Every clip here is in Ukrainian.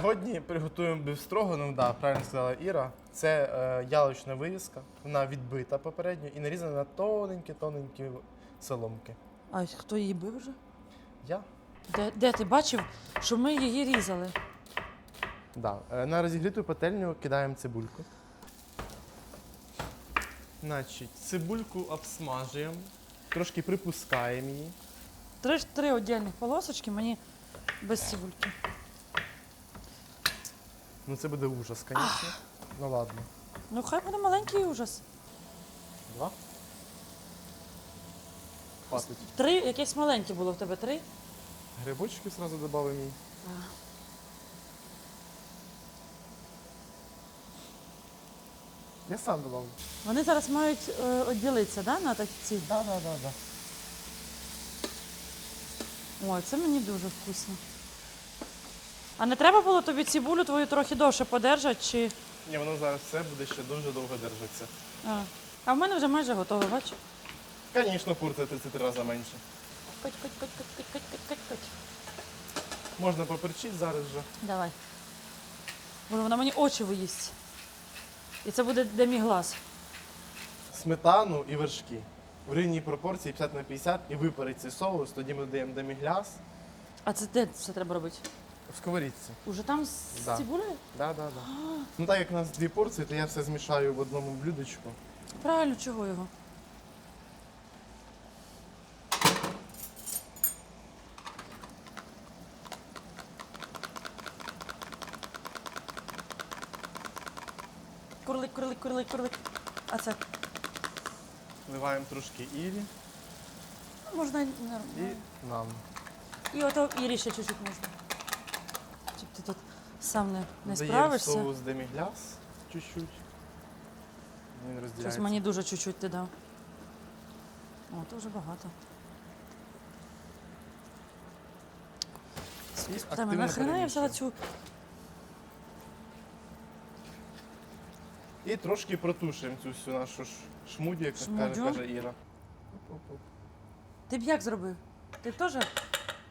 Сьогодні приготуємо бифстрогану, да, правильно сказала Іра. Це е, яловична вирізка. Вона відбита попередньо і нарізана на тоненькі-тоненькі соломки. А хто її бив вже? Я? Де, де ти бачив, що ми її різали? Да. Е, На розігріту пательню кидаємо цибульку. Значить, цибульку обсмажуємо, трошки припускаємо її. Три, три віддільних полосочки мені без цибульки. Ну це буде ужас, звісно. Ну ладно. Ну хай буде маленький ужас. Два. Хватить. Три, якесь маленьке було в тебе три. Грибочки одразу додамо їй. Я сам додав. Вони зараз мають е, відділитися, да, на так ці. Да, да, да, да. Ой, це мені дуже вкусно. А не треба було тобі цибулю твою трохи довше подержати, чи. Ні, воно зараз все буде ще дуже довго держатися. А, а в мене вже майже готове, бач? Звісно, куриця 33 рази менше. Коть, коть, коть, коть, коть, коть, коть, коть, коть. Можна поперчити зараз вже. Давай. Боже, вона мені очі виїсть. І це буде де мій глаз. Сметану і вершки. В рівній пропорції 50 на 50 і випарить цей соус, тоді ми додаємо демігляс А це де це треба робити? В сковорідці. Уже там з Да. цибулею? Да, да, да. Ну так як у нас дві порції, то я все змішаю в одному блюдечку. Правильно, чого його? Курлик, курлик, курлик, курлик. А це Вливаємо трошки ірі можна і, і нам. і ото Ірі ще чуть-чуть можна. Щоб ти тут сам не, не справишся. соус демігляс чуть-чуть. Він Щось мені дуже чуть-чуть ти дав. О, то вже багато. Та нахрена я взяла цю. І трошки протушуємо цю всю нашу ш- шмудю, як Шмудю? каже, каже Іра. Оп-оп-оп. Ти б як зробив? Ти б теж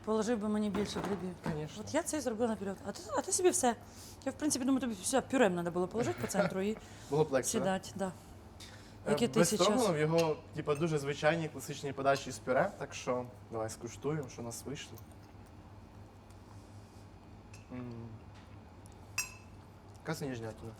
положив би мені більше грибів. Конечно. От я це і зробила наперед. А ти, а ти собі все. Я, в принципі, думаю, тобі все пюрем треба було положити по центру і Було б легше. да? сідати. Да. І ти Без строганов його типа, дуже звичайні класичні подачі з пюре, так що давай скуштуємо, що у нас вийшло. М. Яка сніжнятина.